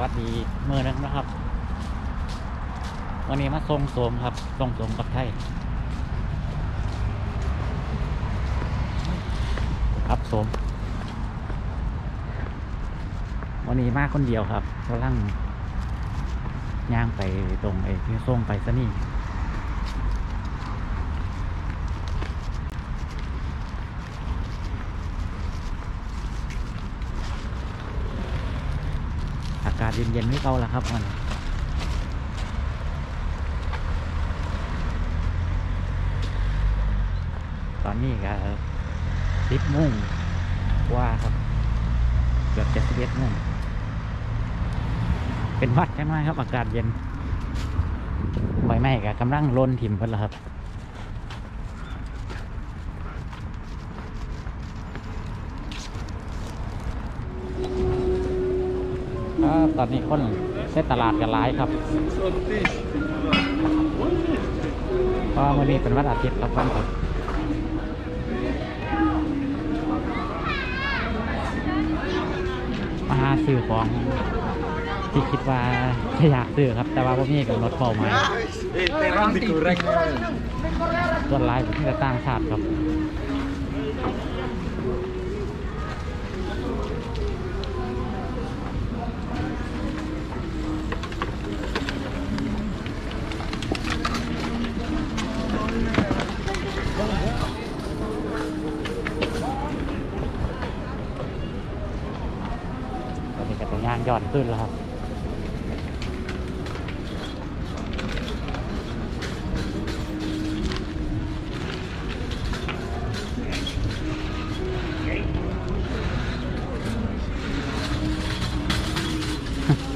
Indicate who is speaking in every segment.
Speaker 1: วัสดีเมื่อนึงนะครับ วันนี้มาทรงโสมครับทรงโสมกับไทยครับโสมวันนี้มาคนเดียวครับกำลังย่างไปตรงไอ้ที่ส่งไปซะนี่ อากาศ เย็นๆไม่เก่าแล้วครับมันตอนนี้ก็สิบโมงว่าครับ เกือบจะสิบเอ็ดโมงเป็นวัดใช่ไหมครับ อากาศเย็นใบไม้ก็กำลังลนถิ่มเพิ่นแล้วครับ ครับตอนนี้คนเส้นตลาดกันหลายครับเพราะวันนี้เป็นวันอาทิตย์ครับวันหยุดมาหาซื้อของที่คิดว่าจะอยากซื้อครับ แต่ว่าพวกนี้กับรถเป้าหมาย
Speaker 2: Terang digoreng.
Speaker 1: ส่วนลายที่ต่างชาติครับ ตอนนี้ก็เป็นงานยอดขึ้นแล้วครับ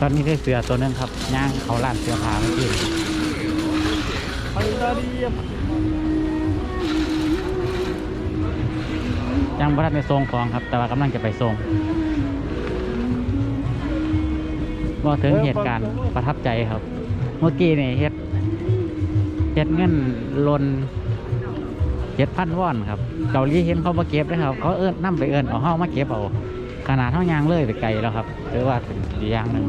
Speaker 1: ตอนนี้ได้เสือตัวนึงครับย่างเขาลานเสือผาเมื่อกี้ยังบ่ทันได้ส่งของครับ แต่ว่ากำลังจะไปส่ง บอกถึงเหตุการณ์ประทับใจครับ เมื่อกี้นี่เฮ็ดเฮ็ดเงินลนเจ็ดพันวอนครับเกาหลีเห็นเขามาเก็บเลยครับ เขาเอิ้นนํไปเอิ้นเอาเฮามาเก็บเอาขนาดเท่ายางเลยไปไกลแล้วครับหรือว่าเป็นอีอย่างหนึ่ง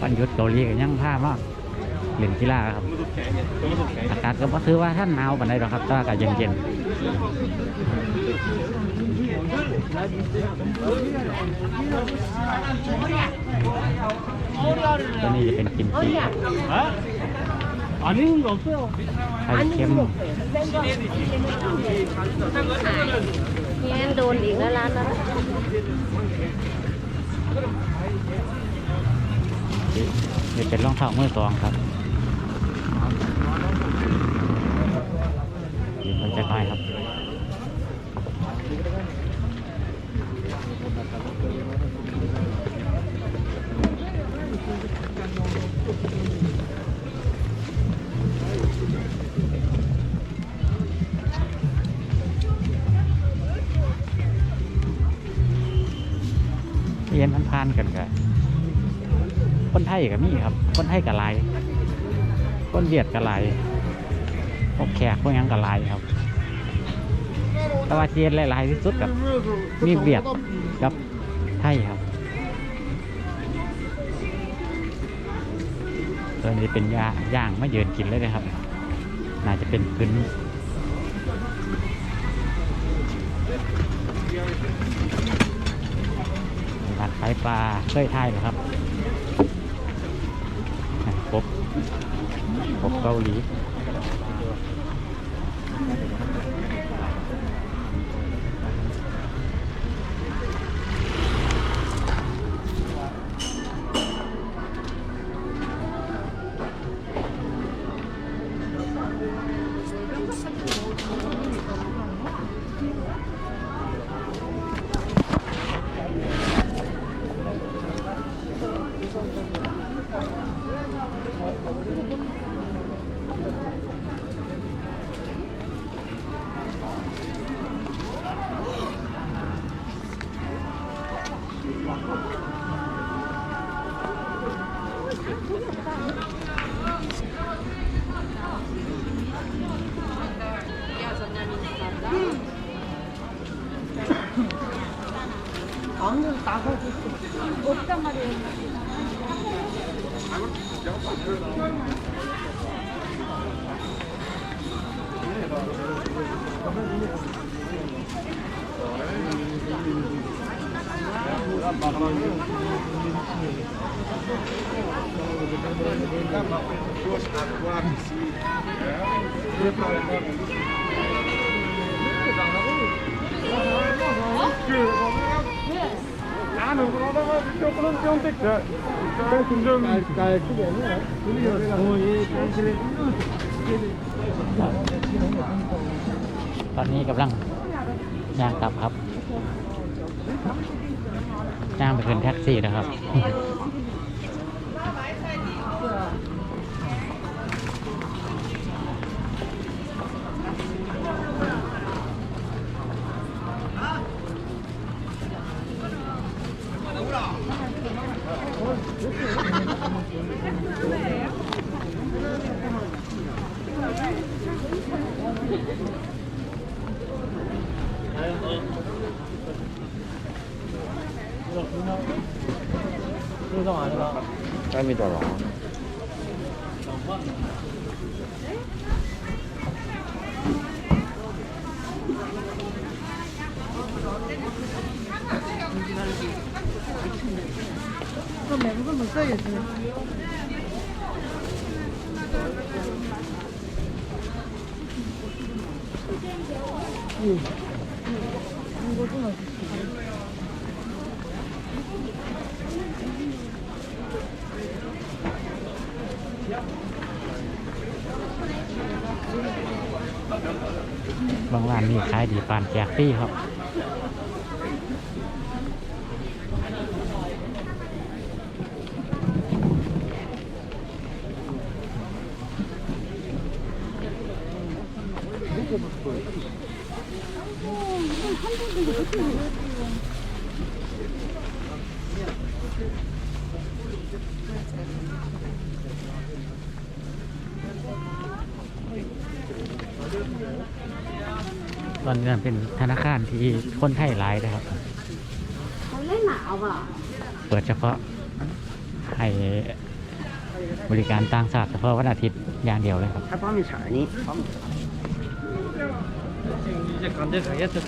Speaker 1: วันหยุดเกาหลีก็ยังผ้ามากเล่นกีฬาครับ อากาศก็บ่คือว่าท่านหนาวปานใดหรอกครับแต่อากาศเย็นๆตัวนี้จะเป็นกิมจิอันนี้
Speaker 2: หลงเสื้อ
Speaker 1: ไข่เค็ม
Speaker 3: เนี่โดนอีกแล้วร้านนั้น
Speaker 1: นี่เป็นรองเท้ามือสองครับ นี่มันจะค่อยครับเรียนพันๆกันกันคนไทยก็มีครับ คนไทยก็หลายคนเวียดก็หลาย พวกแขกพวกยังก็หลายครับ แต่ว่าเจียนหลายๆที่สุดกับมีเวียดกับไทยครับตัวนี้เป็นยาย่างไม่เยืนกินเลยนะครับ น่าจะเป็นพื้นร้านขายปลาเคยไทยเหรอครับกบกบเกาหลี
Speaker 3: Thank you.
Speaker 1: ตอนนี้กำลังย่างกลับครับ ย่างไปขึ้นแท็กซี่นะครับ
Speaker 3: 충성 안 해라. 땀이더라. 그럼
Speaker 1: บางร้านนี่ขายดีปานแจกฟรีครับ ตอนนี้เป็นธนาคารที่คนไทยหลายนะครับ
Speaker 3: เขาเล่นหนาวอะ
Speaker 1: เปิดเฉพาะให้บริการต่างชาติเฉพาะวันอาทิตย์อย่างเดียวเลยครับถ้าพ่อมีฉา
Speaker 4: ยนี้พ่อมีฉา
Speaker 2: ย이제간대가เ을
Speaker 1: 때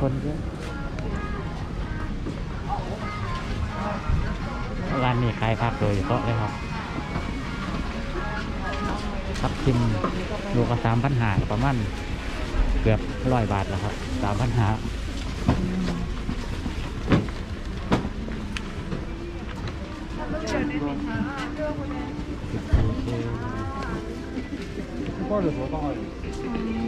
Speaker 1: คนเยอะร้านนี้ใครพักโดยเยอะเลยครับทับทิมโลกสามพันหาประมาณเกือบร้อยบาทแล้วครับสามพันหา
Speaker 2: ก็เหลือวต้อง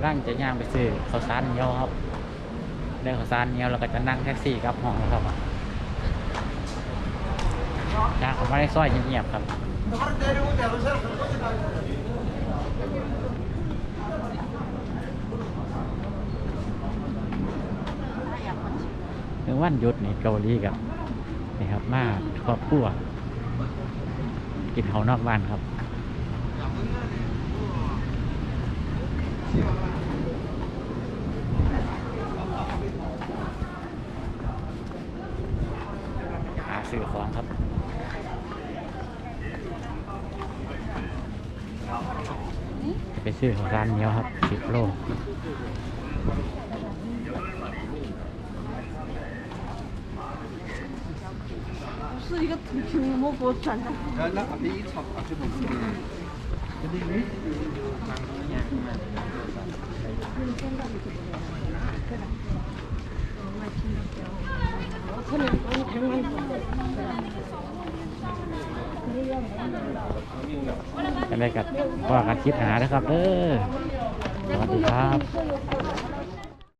Speaker 1: ำลังจะย่างไปซื้อข้าวสารเหนียวครับได้ข้าวสารเหนียวเราก็จะนั่งแท็กซี่กลับห้องครับย่างออกมาในซอยเงียบๆครับวันหยุดนี่เกาหลีกับนี่ครับมาครอบครัวกินเขานอกบ้านครับ หาซื้อของครับไปซื้อของร้านเนี้ยครับสิบโล
Speaker 3: 是一个土皮馍给我转的。
Speaker 4: 那那阿姨炒，阿姨不吃。 จะได้
Speaker 1: กับว่ากันคิดหานะครับเออสวัสดีครับ